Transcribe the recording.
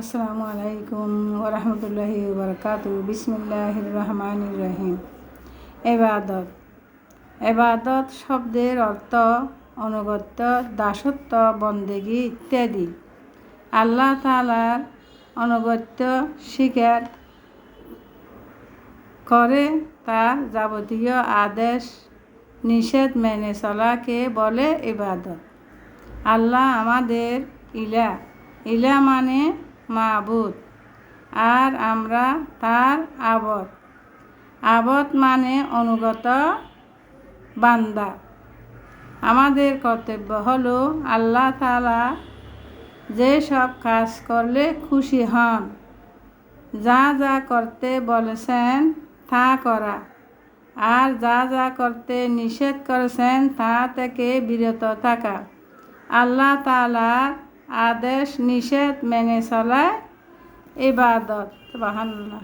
আসসালামু আলাইকুম ওরহমতুল্লাহি বরকাত বিসমিল্লাহ রহমান রহিম। এবাদত। এবাদত শব্দের অর্থ অনুগত্য দাসত্ব, বন্দেগী ইত্যাদি। আল্লাহ তালার অনুগত্য স্বীকার করে তার যাবতীয় আদেশ, নিষেধ মেনে চলাকে বলে ইবাদত আল্লাহ আমাদের ইলা। ইলা মানে মাবুদ। আর আমরা তার আবদ। আবদ মানে অনুগত বান্দা। আমাদের কর্তব্য হলো আল্লাহ তালা যে সব কাজ করলে খুশি হন। যা যা করতে বলেছেন তা করা। আর যা যা করতে নিষেধ করেছেন তা থেকে বিরত থাকা। আল্লাহ তালার আদেশ নিষেধ মেনে চলায় ইবাদত। বাহান্লা